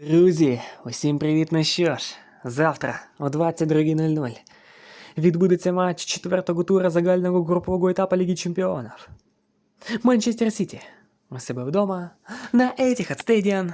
Друзі, усім привіт ну що ж. Завтра о 22.00 відбудеться матч четвертого тура загального групового етапу Ліги Чемпіонів. Манчестер Сіті у себе вдома на Etihad Stadium.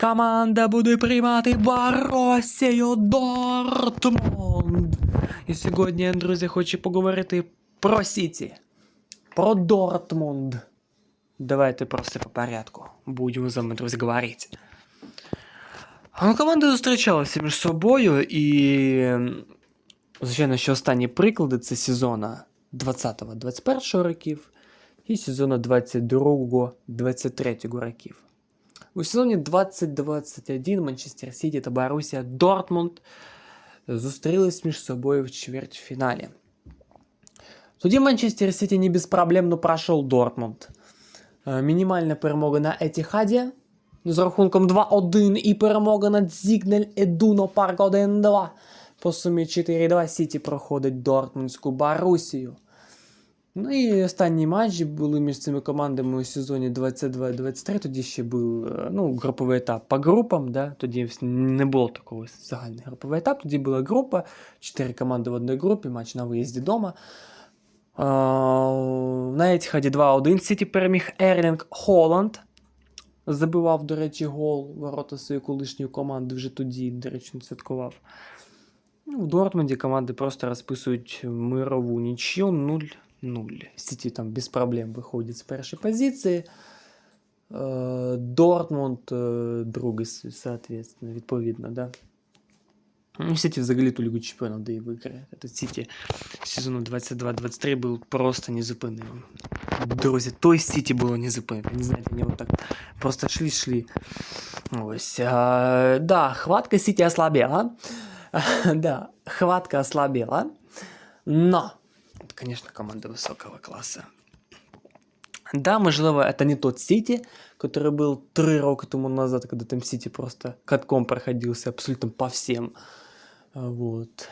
Команда буде приймати Борусію Дортмунд. І сьогодні, я, друзі, хочу поговорити про Сіті, про Дортмунд. Давайте просто по порядку. Будемо з вами, друзі, говорити. Ну, команди зустрічалися між собою, і, м, звичайно, що останні приклади це сезона 20-21 років і сезону 22-23 років. У сезоні 2021 Манчестер Сіті та Борусія Дортмунд зустрілись між собою в чвертьфіналі. Тоді Манчестер Сіті не безпроблемно пройшов Дортмунд. Е, Мінімальна перемога на Етіхаді з рахунком 2-1 і перемога над Зігнель Едуно Парк 1-2. По сумі 4-2 Сіті проходить Дортмундську Барусію. Ну і останні матчі були між цими командами у сезоні 22-23. Тоді ще був е, ну, груповий етап по групам. Да? Тоді вс- не було такого загальний груповий етап. Тоді була група, 4 команди в одній групі, матч на виїзді вдома. Е, На Етіхаді 2-1 Сіті переміг Ерлінг Холланд. Забивав, до речі, гол ворота своєї колишньої команди вже тоді, до речі, не святкував. Ну, в Дортмунді команди просто розписують мирову нічю 0-0. Сіті там без проблем виходять з першої позиції. Е, Дортмунд е, другий, відповідно, да. Ну, Сіті взагалі ту Лігу Чемпіонів де і виграє. Этот Сіті сезону 22-23 був просто незупинним. Друзі, той Сіті було незупинним. Не знаєте, вони вот так просто шли-шли. Ось. А, да, хватка Сіті ослабела. да, хватка ослабела. Но, это, конечно, команда высокого класса. Да, можливо, это не тот Сити, который был три роки тому назад, когда там Сити просто катком проходился абсолютно по всем. А, Вот.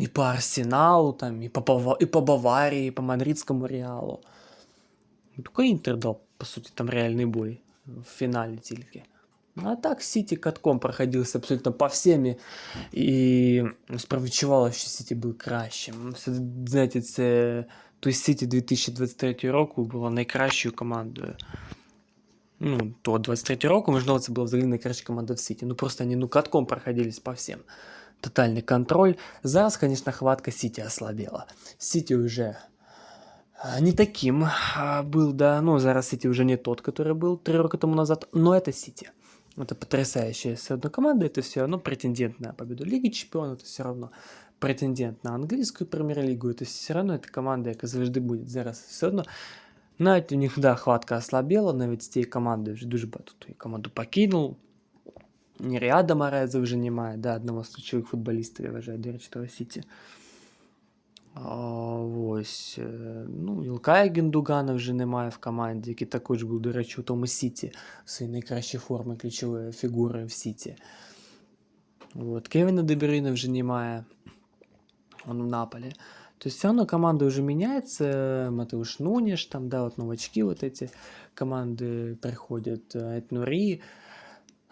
И по Арсеналу, там, и по, Бава- и по Баварии, и по Мадридскому Реалу. Ну, Такой Інтер дав, по суті, там реальний бой в фіналі тільки. Ну, а так Сіті катком проходився абсолютно по всім. І справедчувало, що Сіті був кращим. Це, знаєте, це той Сіті 2023 року було найкращою командою. Ну, то 23 року, можливо, це була взагалі найкраща команда в Сіті. Ну просто вони ну, катком проходились по всім. Тотальний контроль. Зараз, звісно, хватка Сіті ослабела. Сіті вже а, не таким а, был, да. Ну, зараз Сити уже не тот, который был три рока тому назад, но это Сити. Это потрясающая все равно команда, это все равно претендент на победу Лиги Чемпионов, это все равно претендент на английскую премьер-лигу, это все равно это команда, яка завжди буде зараз все одно. Навіть у них, да, хватка ослабела, навіть з тієї команди вже дуже багато хто і команду покинув. Неріада Мореза вже немає, да, одного з ключових футболістів, я вважаю, до речі, того Сіті. А, ось. е, Ну, Ілкая Гендугана вже немає в команді, який також був, до речі, у тому Сіті в своїй найкращій формі ключової фігури в Сіті. От. Кевіна Дебрюйна вже немає. Он в Наполе. То есть все равно команда уже меняется. Матеуш Нунеш, там, да, вот новачки вот эти команды приходят. э, Этнури,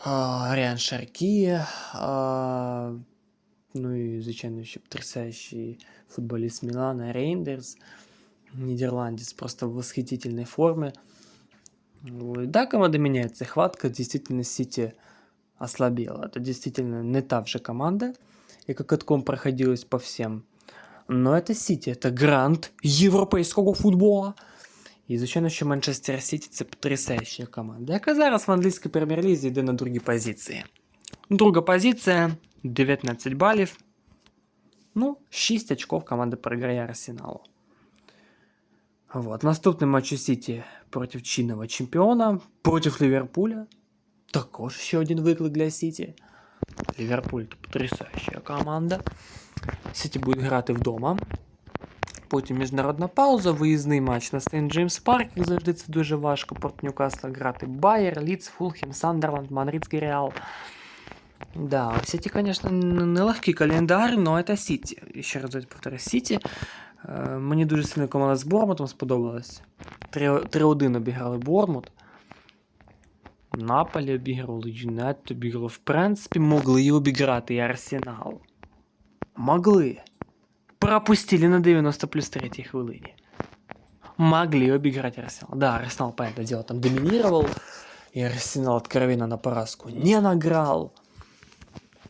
а, Ариан Шарки, а, ну и, звичайно, ще потрясающий футболист Милана Рейндерс, нидерландец, просто в восхитительной форме. Да, команда меняется, хватка действительно Сити ослабела. Это действительно не та вже команда, яка катком проходилась по всем. Но это Сити, это грант європейського футбола. І, звичайно, що Манчестер Сіті це потрясаюча команда, яка зараз в англійській прем'єр-лізі йде на другій позиції. Друга позиція 19 балів. Ну, 6 очков команда проиграє Арсеналу. Вот. Наступний матч у Сіті проти чинного чемпіона, проти Ліверпуля. Також ще один виклик для Сіті. Ліверпуль то потрясаюча команда. Сіті буде грати вдома. Потім міжнародна пауза, виїзний матч на Стейн Джеймс Парк, як завжди це дуже важко проти Ньюкасла грати. Байер, Ліц, Фулхем, Сандерланд, Мадридський Реал. Да, у Сіті, звісно, н- нелегкий календар, але це Сіті. І ще раз повторю, Сіті. Е, Мені дуже сильно команда з Бормутом сподобалась. 3 3-1 обіграли Бормут. Наполі обігрували, Юнайтед обігрували. В принципі, могли і обіграти і Арсенал. Могли. Пропустили на 90 плюс 3 хвилині. Могли обыграть Арсенал. Да, Арсенал, понятное дело, там доминировал. И Арсенал откровенно на поразку не награл.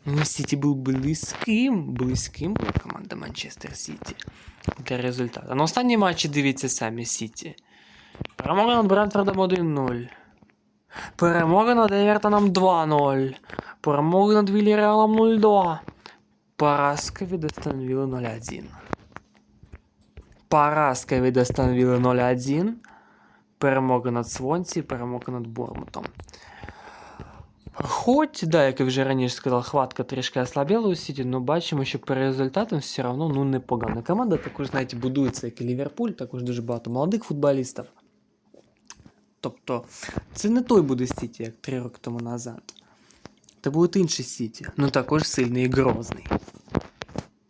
Ну, Сити был близьким, близьким була команда Манчестер Сіті для результату. На останні матчі дивіться самі Сіті. Перемога над Брентфордом 1-0. Перемога над Евертоном 2-0. Перемога над Вільяреалом 0-2. Поразка від Астон Вілли 0-1. Поразка від Астон Вілли 0-1. Перемога над Свонсі, перемога над Бормутом. Хоч, да, як я вже раніше сказав, хватка трішки ослабела у Сіті, але бачимо, що по результатам все одно ну, непогана. Команда також, знаєте, будується, як і Ліверпуль, також дуже багато молодих футболістів. Тобто, це не той буде Сіті, як три роки тому назад. Це буде інший Сіті, ну також сильний і грозний.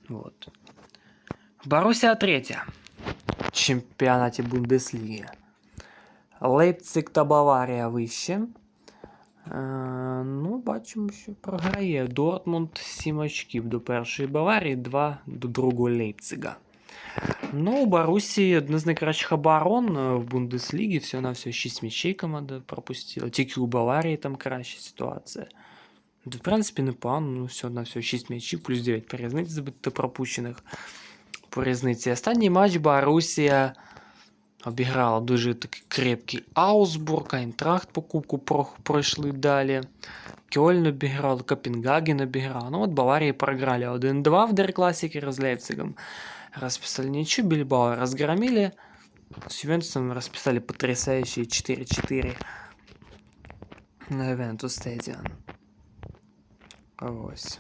Вот. Боруссия третя в чемпіонаті Бундесліги. Лейпциг та Баварія вище. Е, ну, бачимо, що програє Дортмунд 7 очків до першої Баварії, 2 до другого Лейпцига. Ну, у Борусії одна з найкращих оборон е, в Бундеслігі, всього на все 6 м'ячей команда пропустила. Тільки у Баварії там краща ситуація. Да, в принципі, непогано, ну, все на все 6 м'ячів, плюс 9 по різниці забито та пропущених по різниці. Останній матч Борусія обіграла дуже такий крепкий Аусбург, Айнтрахт по кубку про- пройшли далі. Кёльн обіграв, Копенгаген обіграв. Ну от Баварії програли 1-2 в Дерклассике с Лейпцигом. Расписали ничью, Бильбао разгромили. С Ювентусом расписали потрясающие 4-4 на Ювентус Стадион. Ось.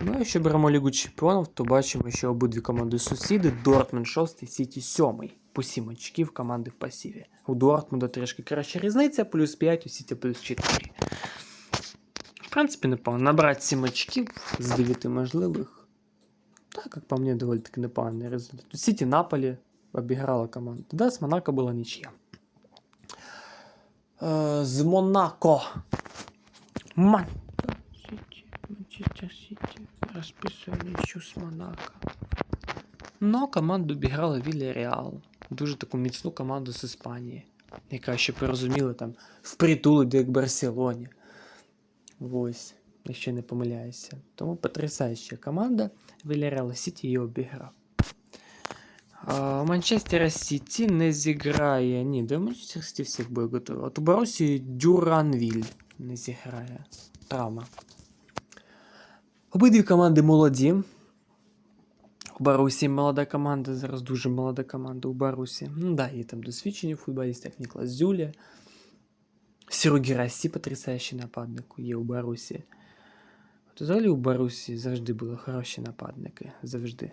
Ну, якщо беремо Лігу Чемпіонів, то бачимо, що обидві команди сусіди Дортмунд 6, Сіті 7. По 7 очків команди в пасіві. У Дортмунда трішки краща різниця, плюс 5, у Сіті плюс 4. В принципі, непогано. Набрати 7 очків з 9 можливих. Так, як по мені, доволі таки непоганий результат. У Сіті Наполі обіграла команду. Да, з Монако була нічия. Е, з Монако. Ман. Манчестер Сити розписували що з Монако. Но команду обіграла Вільяреал. Дуже таку міцну команду з Іспанії, яка ще порозуміла там впритул іде як Барселоні. Ось, якщо не помиляюся. Тому потрясаюча команда. Вільяреал Сіті її обіграв. А, Манчестера Сіті не зіграє. Ні, до Манчестер Сіті всіх буде готові. От у Борусі Дюранвіль не зіграє. Травма. Обидві команди молоді. У Барусі молода команда, зараз дуже молода команда у Барусі. Ну да, є там досвідчені футболісти, як Ніклас Зюля. Сіру Герасі, потрясаючий нападник, є у Барусі. От взагалі у Барусі завжди були хороші нападники. Завжди.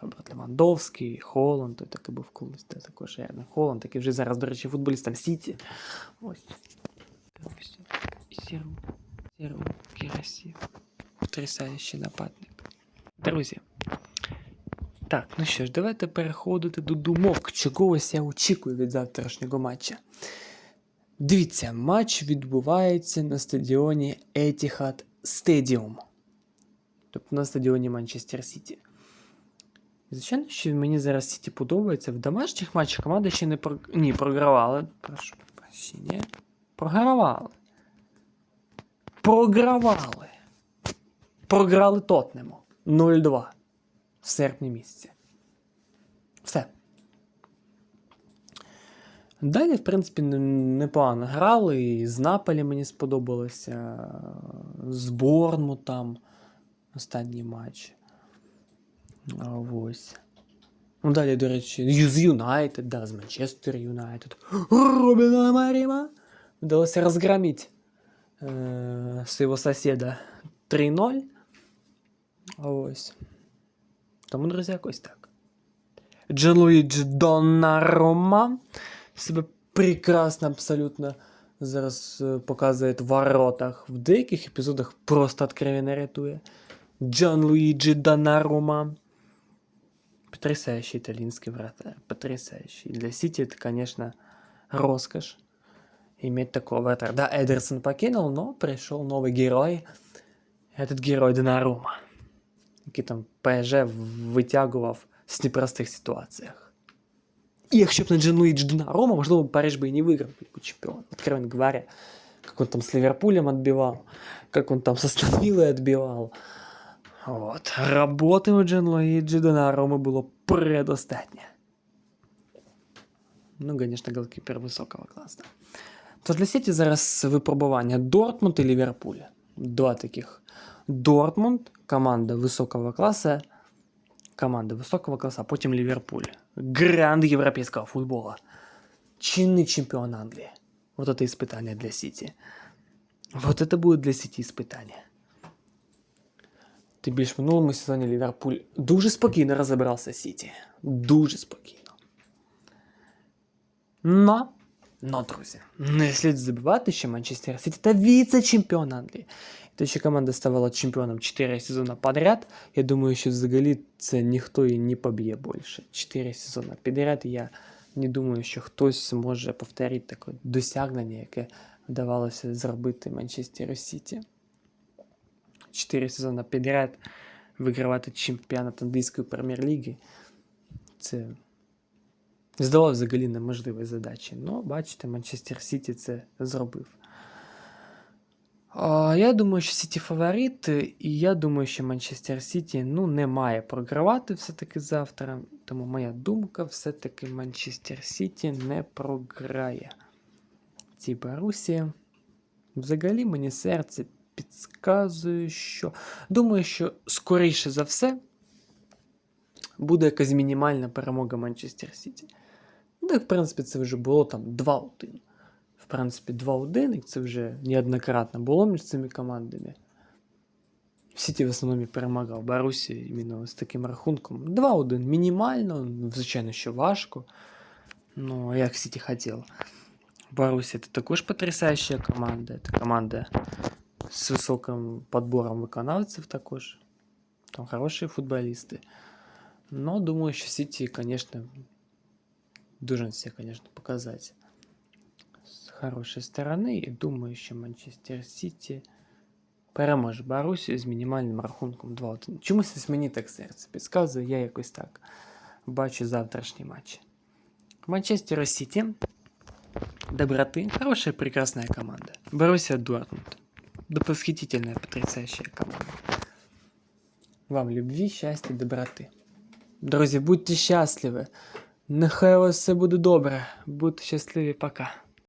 Роберт Левандовський, Холланд, той такий був колись, та також Ернен Холланд, такий вже зараз, до речі, футболістом Сіті. Ось. Ось. Сіру. Сіру Герасі. Потрясаючий нападник. Друзі. Так, ну що ж, давайте переходити до думок. Чогось я очікую від завтрашнього матча. Дивіться, матч відбувається на стадіоні Etihad Stadium. Тобто на стадіоні Манчестер Сіті. Звичайно, що мені зараз Сіті подобається. В домашніх матчах команда ще не про... Ні, програвали. Прошу прощення. Програвали. Програвали. Програли Тотнему 0-2 в серпні місяці. Все. Далі, в принципі, не- непогано грали. І з Наполі мені сподобалося. З Борнмутом останній матч. А, ось. Ну, далі, до речі, з Юнайтед, да, з Манчестер Юнайтед. Робіна Маріма. Вдалося розгромити е, свого сусіда 3-0. Ось. Тому, друзі, якось так. Джанлуїджі Доннарума себе прекрасно абсолютно зараз е, показує в воротах. В деяких епізодах просто откровенно рятує. Джан Луїджі Донарума. Потрясающий итальянский вратарь. Потрясающий. Для Сити это, конечно, роскошь иметь такого вратаря. Да, Эдерсон покинул, но пришел новый герой. Этот герой Донарума, який там ПСЖ витягував з непростих ситуаціях. І якщо б не Джин Луїдж Донарума, можливо, Париж бы и не выиграл Лигу Чемпионов. Откровенно говоря, как он там с Ливерпулем отбивал, как он там со Станвиллой отбивал. Вот. Роботи у Джин Луїджі Донаруми було предостатньо. Ну, звісно, голкіпер високого класу. То для Сіті зараз випробування Дортмунд і Ліверпуль. Два таких. Дортмунд, команда високого класу, команда високого класу, а потім Ліверпуль. Гранд європейського футбола. Чинний чемпіон Англії. Вот это испытание для Сити. Вот это будет для Сити испытание. Тим більш в минулому сезоні Ліверпуль дуже спокійно розібрався Сіті. Дуже спокійно. Но, но, друзі, не слід забувати, що Манчестер Сіті та віце-чемпіон Англії. І те, що команда ставала чемпіоном 4 сезони подряд, я думаю, що взагалі це ніхто і не поб'є більше. 4 сезони підряд я не думаю, що хтось зможе повторити таке досягнення, яке вдавалося зробити Манчестеру Сіті. 4 сезони підряд вигравати чемпіонат англійської прем'єр-ліги. Це здавалося взагалі неможливі задачі. Ну, бачите, Манчестер Сіті це зробив. Я думаю, що Сіті фаворит, і я думаю, що Манчестер Сіті ну, не має програвати все-таки завтра. Тому моя думка, все-таки Манчестер Сіті не програє. Ці Барусі. Взагалі мені серце підказує, що. Думаю, що скоріше за все буде якась мінімальна перемога Манчестер Сіті. Ну, в принципі, це вже було там 2-1. В принципі, 2-1, і це вже неоднократно було між цими командами. Сіті в основному перемагав Барусі іменно з таким рахунком. 2-1 мінімально, звичайно, що важко. Ну, як Сіті хотів. Барусі це також потрясающая команда. Це команда з високим подбором виконавців також. Там хороші футболісти. Но думаю, що Сіті, конечно, должен себе, конечно, показать с хорошей стороны. И думаю, що Манчестер Сіті переможе Барусію з мінімальним рахунком 2-1. Чомусь ось мені так серце підказує, я якось так бачу завтрашній матч. Манчестер Сіті. Доброты. Хорошая, прекрасная команда. Боруссия Дортмунд. Да восхитительная, потрясающая команда. Вам любви, счастья, доброты. Друзі, будьте щасливі. Нехай у вас все буде добре. Будьте щасливі, пока.